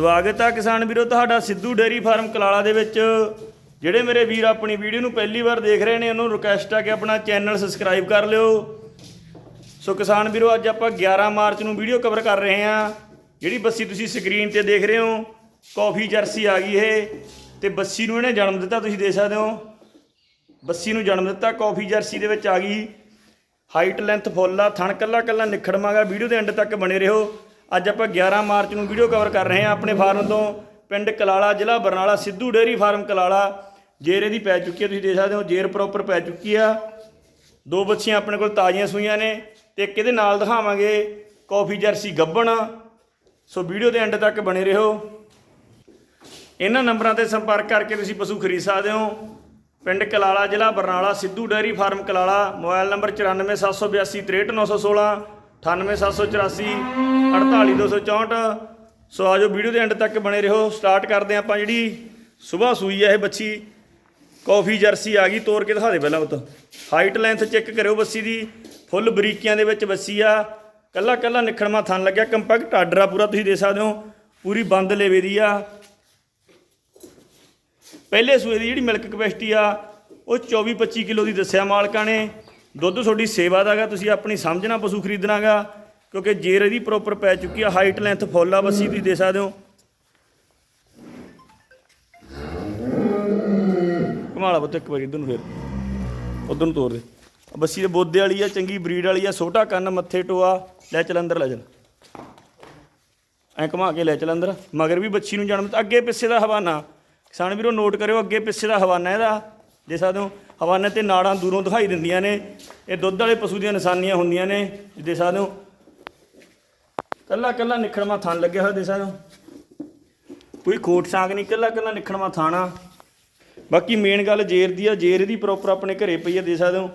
ਸਵਾਗਤ ਆ ਕਿਸਾਨ ਵੀਰੋ, ਤੁਹਾਡਾ ਸਿੱਧੂ ਡੇਅਰੀ ਫਾਰਮ ਕਲਾਲਾ ਦੇ ਵਿੱਚ। ਜਿਹੜੇ ਮੇਰੇ ਵੀਰ ਆਪਣੀ ਵੀਡੀਓ ਨੂੰ ਪਹਿਲੀ ਵਾਰ ਦੇਖ ਰਹੇ ਨੇ, ਉਹਨਾਂ ਨੂੰ ਰਿਕਵੈਸਟ ਹੈ ਕਿ ਆਪਣਾ ਚੈਨਲ ਸਬਸਕ੍ਰਾਈਬ ਕਰ ਲਿਓ। ਸੋ ਕਿਸਾਨ ਵੀਰੋ, ਅੱਜ ਆਪਾਂ 11 ਮਾਰਚ ਨੂੰ ਵੀਡੀਓ ਕਵਰ ਕਰ ਰਹੇ ਹਾਂ। ਜਿਹੜੀ ਬੱਸੀ ਤੁਸੀਂ ਸਕਰੀਨ ਤੇ ਦੇਖ ਰਹੇ ਹੋ ਕਾਫੀ ਜਰਸੀ ਆ ਗਈ ਇਹ। ਤੇ ਬੱਸੀ ਨੂੰ ਇਹਨੇ ਜਨਮ ਦਿੱਤਾ, ਤੁਸੀਂ ਦੇਖ ਸਕਦੇ ਹੋ। ਬੱਸੀ ਨੂੰ ਜਨਮ ਦਿੱਤਾ ਕਾਫੀ ਜਰਸੀ ਦੇ ਵਿੱਚ ਆ ਗਈ। ਹਾਈਟ ਲੈਂਥ ਫੁੱਲ ਆ, ਥਣ ਕੱਲਾ ਕੱਲਾ ਨਿਖੜਮਾਗਾ ਵੀਡੀਓ ਦੇ ਐਂਡ ਤੱਕ ਬਣੇ ਰਹੋ। ਅੱਜ ਆਪਾਂ 11 ਮਾਰਚ ਨੂੰ ਵੀਡੀਓ ਕਵਰ ਕਰ ਰਹੇ ਹਾਂ ਆਪਣੇ ਫਾਰਮ ਤੋਂ, ਪਿੰਡ ਕਲਾਲਾ, ਜ਼ਿਲ੍ਹਾ ਬਰਨਾਲਾ, ਸਿੱਧੂ ਡੇਅਰੀ ਫਾਰਮ ਕਲਾਲਾ। ਜੇਰ ਇਹਦੀ ਪੈ ਚੁੱਕੀ ਹੈ, ਤੁਸੀਂ ਦੇਖ ਸਕਦੇ ਹੋ, ਜੇਰ ਪ੍ਰੋਪਰ ਪੈ ਚੁੱਕੀ ਆ। ਦੋ ਬੱਚੀਆਂ ਆਪਣੇ ਕੋਲ ਤਾਜ਼ੀਆਂ ਸੂਈਆਂ ਨੇ ਤੇ ਇੱਕ ਇਹਦੇ ਨਾਲ ਦਿਖਾਵਾਂਗੇ, ਕਾਫੀ ਜਰਸੀ ਗੱਬਣ। ਸੋ ਵੀਡੀਓ ਦੇ ਐਂਡ ਤੱਕ ਬਣੇ ਰਹੋ। ਇਹਨਾਂ ਨੰਬਰਾਂ ਤੇ ਸੰਪਰਕ ਕਰਕੇ ਤੁਸੀਂ ਪਸ਼ੂ ਖਰੀਦ ਸਕਦੇ ਹੋ। ਪਿੰਡ ਕਲਾਲਾ, ਜ਼ਿਲ੍ਹਾ Barnala, Sidhu dairy farm Kalala, mobile number 9472863916 98784 48264 so ਆਜੋ ਵੀਡੀਓ ਦੇ ਐਂਡ ਤੱਕ ਬਣੇ ਰਹੋ। ਸਟਾਰਟ ਕਰਦੇ ਹਾਂ ਆਪਾਂ ਜਿਹੜੀ ਸਵੇਰ ਸੂਈ ਆ ਇਹ ਬੱਚੀ। ਕਾਫੀ ਜਰਸੀ ਆ ਗਈ ਤੋੜ ਕੇ ਦਿਖਾ ਦੇ ਪਹਿਲਾਂ ਉਹ ਹਾਈਟ ਲੈਂਥ ਚੈੱਕ ਕਰਿਓ ਬੱਸੀ ਦੀ। ਫੁੱਲ ਬਰੀਕੀਆਂ ਦੇ ਵਿੱਚ ਬੱਸੀ ਆ। ਕੱਲਾ ਕੱਲਾ ਨਿਖੜਮਾ ਥਣ ਲੱਗਿਆ। ਕੰਪੈਕਟ ਆਰਡਰ ਆ ਪੂਰਾ, ਤੁਸੀਂ ਦੇ ਸਕਦੇ ਹੋ। ਪੂਰੀ ਬੰਦ ਲੇਵੇ ਦੀ ਆ। ਪਹਿਲੇ ਸੂਏ ਦੀ ਜਿਹੜੀ ਮਿਲਕ ਕਪੈਸਿਟੀ ਆ, ਉਹ 24 25 ਕਿਲੋ ਦੀ ਦੱਸਿਆ ਮਾਲਕਾਂ ਨੇ। ਦੁੱਧ ਤੁਹਾਡੀ ਸੇਵਾ ਦਾਗਾ ਤੁਸੀਂ ਆਪਣੀ ਸਮਝਣਾ ਪਸ਼ੂ ਖਰੀਦਣਾਗਾ, ਕਿਉਂਕਿ ਜੇਰ ਇਹਦੀ ਪ੍ਰੋਪਰ ਪੈ ਚੁੱਕੀ ਆ ਹਾਈਟ ਲੈਂਥ ਫੁੱਲ ਆ, ਬੱਸੀ ਤੁਸੀਂ ਦੇ ਸਕਦੇ ਹੋ। ਕਮਾਲਾ ਬੱਤ ਇੱਕ ਵਾਰੀ ਇਧਰ ਨੂੰ ਫੇਰ। ਉਧਰ ਨੂੰ ਤੋਰ ਦੇ। ਬੱਸੀ ਦੇ ਬੋਦੇ ਵਾਲੀ ਆ, ਚੰਗੀ ਬਰੀਡ ਵਾਲੀ ਆ, ਛੋਟਾ ਕੰਨ, ਮੱਥੇ ਟੋਆ, ਲੈ ਚੱਲ ਅੰਦਰ, ਲੈ ਚੱਲ। ਐ ਘੁਮਾ ਕੇ ਲੈ ਚਲ ਅੰਦਰ। ਮਗਰ ਵੀ ਬੱਚੀ ਨੂੰ ਜਨਮ ਅੱਗੇ ਪਿੱਛੇ ਦਾ ਹਵਾਨਾ। ਕਿਸਾਨ ਵੀਰੋ ਨੋਟ ਕਰਿਓ, ਅੱਗੇ ਪਿੱਛੇ ਦਾ ਹਵਾਨਾ ਇਹਦਾ। ਦੇ ਸਕਦੇ ਹੋ। ਹਵਾਨੇ ਤੇ ਨਾੜਾਂ ਦੂਰੋਂ ਦਿਖਾਈ ਦਿੰਦੀਆਂ ਨੇ। ਇਹ ਦੁੱਧ ਵਾਲੇ ਪਸ਼ੂ ਦੀਆਂ ਨਿਸ਼ਾਨੀਆਂ ਹੁੰਦੀਆਂ ਨੇ। ਦੇ ਸਕਦੇ ਹੋ। ਕੱਲਾ ਕੱਲਾ ਨਿਖੜਮਾ ਥਣ ਲੱਗਿਆ ਹੋਇਆ ਦੇ ਸਕਦੇ ਹੋ। ਕੋਈ ਖੋਟ ਸਾਂਗ ਨਹੀਂ, ਕੱਲਾ ਕੱਲਾ ਨਿਖੜਮਾ ਥਾਣਾ ਬਾਕੀ ਮੇਨ ਗੱਲ ਜੇਰ ਦੀ ਆ, ਜੇਰ ਦੀ ਪ੍ਰੋਪਰ ਆਪਣੇ ਘਰੇ ਪਈ ਆ ਦੇ ਸਕਦੇ ਹੋ।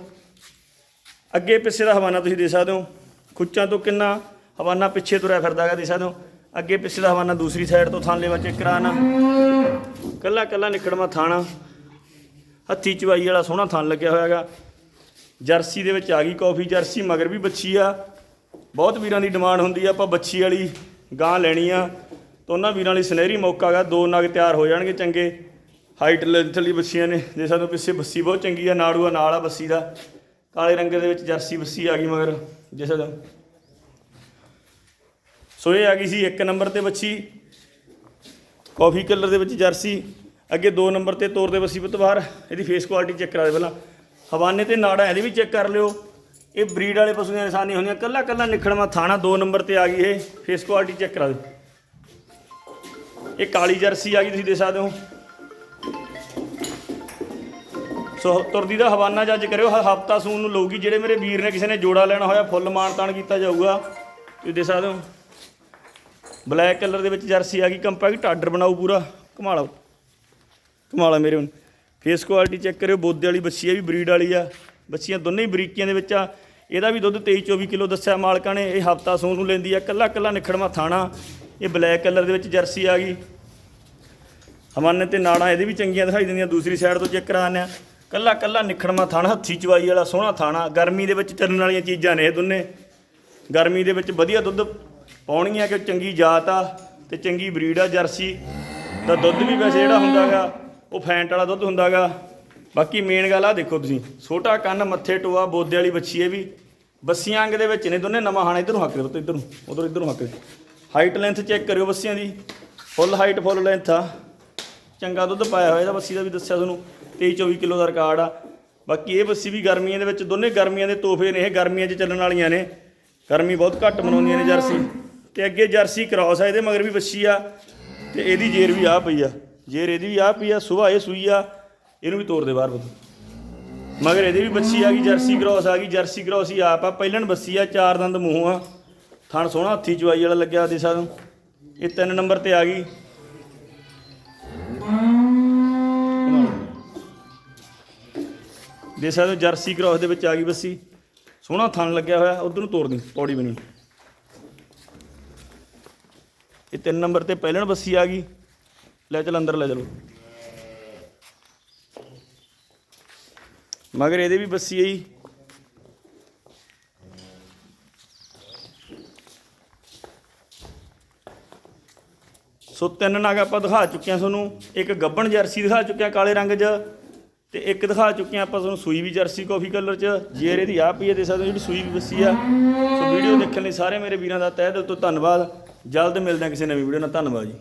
ਅੱਗੇ ਪਿੱਛੇ ਦਾ ਹਵਾਨਾ ਤੁਸੀਂ ਦੇ ਸਕਦੇ ਹੋ। ਖੁੱਚਾਂ ਤੋਂ ਕਿੰਨਾ ਹਵਾਨਾ ਪਿੱਛੇ ਤੁਰਿਆ ਫਿਰਦਾ ਹੈਗਾ ਦੇ ਸਕਦੇ ਹੋ। ਅੱਗੇ ਪਿੱਛੇ ਦਾ ਹਵਾਨਾ ਦੂਸਰੀ ਸਾਈਡ ਤੋਂ ਥਾਂ ਲੈਵਾ ਚੈੱਕ ਕਰਾਣਾ। ਕੱਲਾ ਕੱਲਾ ਨਿਕੜਮਾ ਥਾਣਾ ਹੱਥੀ ਚਵਾਈ ਵਾਲਾ ਸੋਹਣਾ ਥਣ ਲੱਗਿਆ ਹੋਇਆ ਹੈਗਾ ਜਰਸੀ ਦੇ ਵਿੱਚ ਆ ਗਈ ਕਾਫੀ, ਜਰਸੀ ਮਗਰ ਵੀ ਬੱਚੀ ਆ। ਬਹੁਤ ਵੀਰਾਂ ਦੀ ਡਿਮਾਂਡ ਹੁੰਦੀ ਆ, ਆਪਾਂ ਬੱਚੀ ਵਾਲੀ ਗਾਂ ਲੈਣੀ ਆ। ਤਾਂ ਉਹਨਾਂ ਵੀਰਾਂ ਲਈ ਸੁਨਹਿਰੀ ਮੌਕਾ ਹੈਗਾ, ਦੋ ਨਗ ਤਿਆਰ ਹੋ ਜਾਣਗੇ ਚੰਗੇ। ਹਾਈਟ ਲੈਂਥ ਲਈ ਬੱਚੀਆਂ ਨੇ, ਜੇ ਸਾਨੂੰ ਪਿੱਛੇ ਬੱਸੀ ਬਹੁਤ ਚੰਗੀ ਆ, ਨਾੜੂਆ ਨਾਲ ਆ ਬੱਸੀ ਦਾ। ਕਾਲੇ ਰੰਗ ਦੇ ਵਿੱਚ ਜਰਸੀ ਬੱਸੀ ਆ ਗਈ ਮਗਰ ਜਿਸ ਦਾ ਸੋ ਇਹ ਆ ਗਈ ਸੀ ਇੱਕ ਨੰਬਰ ਤੇ ਬੱਚੀ। ਕਾਫੀ ਕਲਰ ਦੇ ਵਿੱਚ ਜਰਸੀ। ਅੱਗੇ 2 ਨੰਬਰ ਤੇ ਤੋਰ ਦੇ ਬੱਸੀ ਪੁੱਤ ਬਾਹਰ, ਇਹਦੀ ਫੇਸ ਕੁਆਲਿਟੀ ਚੈੱਕ ਕਰਾ ਦੇ ਪਹਿਲਾਂ। ਹਵਾਨੇ ਤੇ ਨਾੜਾ, ਇਹਦੀ ਵੀ ਚੈੱਕ ਕਰ ਲਿਓ। ਇਹ ਬਰੀਡ ਵਾਲੇ ਪਸ਼ੂ ਦੀਆਂ ਨਿਸ਼ਾਨੀ ਹੁੰਦੀਆਂ, ਕੱਲਾ ਕੱਲਾ ਨਿਖੜਵਾ ਥਾਣਾ 2 ਨੰਬਰ ਤੇ ਆ ਗਈ ਇਹ ਫੇਸ ਕੁਆਲਿਟੀ ਚੈੱਕ ਕਰਾ ਦੇ ਇਹ ਕਾਲੀ ਜਰਸੀ ਆ ਗਈ, ਤੁਸੀਂ ਦੇ ਸਕਦੇ ਹੋ। ਸੋ ਤੁਰਦੀ ਦਾ ਹਵਾਨਾ ਜੱਜ ਕਰਿਓ ਹਫਤਾ ਸੂਨ ਨੂੰ ਲਊਗੀ, ਜਿਹੜੇ ਮੇਰੇ ਵੀਰ ਨੇ ਕਿਸੇ ਨੇ ਜੋੜਾ ਲੈਣਾ ਹੋਇਆ, ਫੁੱਲ ਮਾਨ ਤਾਨ ਕੀਤਾ ਜਾਊਗਾ। ਤੁਸੀਂ ਦੇ ਸਕਦੇ ਹੋ। ਬਲੈਕ ਕਲਰ ਦੇ ਵਿੱਚ ਜਰਸੀ ਆ ਗਈ ਕੰਪੈਕਟ ਆਰਡਰ ਬਣਾਓ ਪੂਰਾ ਕਮਾਲਾ ਕਮਾਲਾ ਮੇਰੇ ਹੁਣ। ਫੇਸ ਕੁਆਲਿਟੀ ਚੈੱਕ ਕਰਿਓ, ਬੋਦੇ ਵਾਲੀ ਬੱਚੀ ਆ ਵੀ ਬਰੀਡ ਵਾਲੀ ਆ। ਬੱਚੀਆਂ ਦੋਨੇ ਹੀ ਬਰੀਕੀਆਂ ਦੇ ਵਿੱਚ ਆ। ਇਹਦਾ ਵੀ ਦੁੱਧ 23 24 ਕਿਲੋ ਦੱਸਿਆ ਮਾਲਕਾਂ ਨੇ। ਇਹ ਹਫਤਾ ਸੂਨ ਨੂੰ ਲੈਂਦੀ ਆ। ਕੱਲਾ ਕੱਲਾ ਨਿਖੜਵਾ ਥਾਣਾ। ਇਹ ਬਲੈਕ ਕਲਰ ਦੇ ਵਿੱਚ ਜਰਸੀ ਆ ਗਈ। ਹਮਾਨੇ ਤੇ ਨਾੜਾਂ ਇਹਦੇ ਵੀ ਚੰਗੀਆਂ ਦਿਖਾਈ ਦਿੰਦੀਆਂ। ਦੂਸਰੀ ਸਾਈਡ ਤੋਂ ਚੈੱਕ ਕਰਾਉਂਦੇ ਆ। ਕੱਲਾ ਕੱਲਾ ਨਿਖੜਮਾ ਥਾਣਾ, ਹੱਥੀ ਚਵਾਈ ਵਾਲਾ ਸੋਹਣਾ ਥਾਣਾ। ਗਰਮੀ ਦੇ ਵਿੱਚ ਚੱਲਣ ਵਾਲੀਆਂ ਚੀਜ਼ਾਂ ਨੇ ਇਹ ਦੋਨੇ। ਗਰਮੀ ਦੇ ਵਿੱਚ ਵਧੀਆ ਦੁੱਧ ਪਾਉਣਗੀਆਂ ਕਿ ਚੰਗੀ ਜਾਤ ਆ ਤੇ ਚੰਗੀ ਬਰੀਡ ਆ ਜਰਸੀ। ਦਾ ਦੁੱਧ ਵੀ ਵੈਸੇ ਜਿਹੜਾ ਹੁੰਦਾਗਾ ਉਹ ਫੈਂਟ ਵਾਲਾ ਦੁੱਧ ਹੁੰਦਾਗਾ। ਬਾਕੀ ਮੇਨ ਗੱਲ ਆ ਦੇਖੋ ਤੁਸੀਂ, ਛੋਟਾ ਕੰਨ, ਮੱਥੇ ਟੋਆ, ਬੋਦੇ ਵਾਲੀ ਬੱਚੀ ਇਹ ਵੀ। ਬੱਸੀਆਂ ਅੰਗ ਦੇ ਵਿੱਚ ਨੇ, ਦੋਨੇ ਨਵਾਂ ਹਾਣਾ ਇਧਰ ਹੱਕ ਦੇ ਇਧਰ ਨੂੰ ਉਧਰ, ਇਧਰ ਹੱਕ ਦੇ। ਹਾਈਟ ਲੈਂਥ ਚੈੱਕ ਕਰਿਓ ਬੱਸੀਆਂ ਦੀ। ਫੁੱਲ ਹਾਈਟ ਫੁੱਲ ਲੈਂਥ ਆ। ਚੰਗਾ ਦੁੱਧ ਪਾਇਆ ਹੋਇਆ ਇਹਦਾ ਬੱਸੀ ਦਾ ਵੀ ਦੱਸਿਆ ਤੁਹਾਨੂੰ। 23 24 ਕਿਲੋ ਦਾ ਰਿਕਾਰਡ ਆ। ਬਾਕੀ ਇਹ ਬੱਸੀ ਵੀ ਗਰਮੀਆਂ ਦੇ ਵਿੱਚ, ਦੋਨੇ ਗਰਮੀਆਂ ਦੇ ਤੋਹਫੇ ਨੇ, ਇਹ ਗਰਮੀਆਂ 'ਚ ਚੱਲਣ ਵਾਲੀਆਂ ਨੇ। ਗਰਮੀ ਬਹੁਤ ਘੱਟ ਮਨਾਉਂਦੀਆਂ ਨੇ ਜਰਸੀ। ਤੇ ਅੱਗੇ ਜਰਸੀ ਕ੍ਰਾਸ ਆ, ਇਹਦੇ ਮਗਰ ਵੀ ਬੱਸੀ ਆ। ਤੇ ਇਹਦੀ ਜੇਰ ਵੀ ਆ ਪਈ ਆ। ਜੇ ਇਹਦੀ ਵੀ ਆ ਪਈ ਆ, ਸੁਬਾਹ ਇਹ ਸੂਈ ਆ, ਇਹਨੂੰ ਵੀ ਤੋੜ ਦੇ ਬਾਹਰ ਬਤ ਮਗਰ ਇਹਦੀ ਵੀ ਬੱਸੀ ਆ ਗਈ, ਜਰਸੀ ਕ੍ਰਾਸ ਆ ਗਈ, ਜਰਸੀ ਕ੍ਰਾਸ ਹੀ ਆਪ ਆ, ਪਹਿਲਣ ਬੱਸੀ ਆ, ਚਾਰ ਦੰਦ ਮੂੰਹ ਆ। ਥਣ ਸੋਹਣਾ, ਹੱਥੀ ਚਵਾਈ ਵਾਲਾ ਲੱਗਿਆ ਦੇ ਸਾਦੋਂ ਇਹ ਤਿੰਨ ਨੰਬਰ ਤੇ ਆ ਗਈ। ਦੇ ਸਕਦੇ ਹੋ ਜਰਸੀ ਕ੍ਰਾਸ ਦੇ ਵਿੱਚ ਆ ਗਈ ਬੱਸੀ। ਸੋਹਣਾ ਥਣ ਲੱਗਿਆ ਹੋਇਆ, ਉਧਰ ਨੂੰ ਤੋੜ ਦੀ, ਪੌੜੀ ਬਣੀ। ਇਹ ਤਿੰਨ ਨੰਬਰ ਤੇ ਪਹਿਲਣ ਬੱਸੀ ਆ ਗਈ। ਲੈ ਚਲ ਅੰਦਰ ਲੈ ਚਲੋ। ਮਗਰ ਇਹਦੇ ਵੀ ਬੱਸੀ ਆਈ ਸੋ ਤਿੰਨ ਨਗ ਆਪਾਂ ਦਿਖਾ ਚੁੱਕੇ ਹਾਂ ਤੁਹਾਨੂੰ। ਇੱਕ ਗੱਬਣ ਜਰਸੀ ਦਿਖਾ ਚੁੱਕੇ ਹਾਂ ਕਾਲੇ ਰੰਗ 'ਚ ਤੇ ਇੱਕ ਦਿਖਾ ਚੁੱਕੇ ਹਾਂ ਆਪਾਂ ਤੁਹਾਨੂੰ ਸੂਈ ਵੀ ਜਰਸੀ ਕਾਫੀ ਕਲਰ 'ਚ। ਜੇਰ ਇਹਦੀ ਆ ਪਈ ਹੈ ਦੇ ਸਕਦੇ ਹੋ ਜਿਹੜੀ ਸੂਈ ਵੀ ਬੱਸੀ ਆ। ਸੋ ਵੀਡੀਓ ਦੇਖਣ ਲਈ ਸਾਰੇ ਮੇਰੇ ਵੀਰਾਂ ਦਾ ਤਹਿ ਦਿਲ ਤੋਂ ਧੰਨਵਾਦ। ਜਲਦ ਮਿਲਦੇ ਹਾਂ ਕਿਸੇ ਨਵੀਂ ਵੀਡੀਓ ਨਾਲ। ਧੰਨਵਾਦ ਜੀ।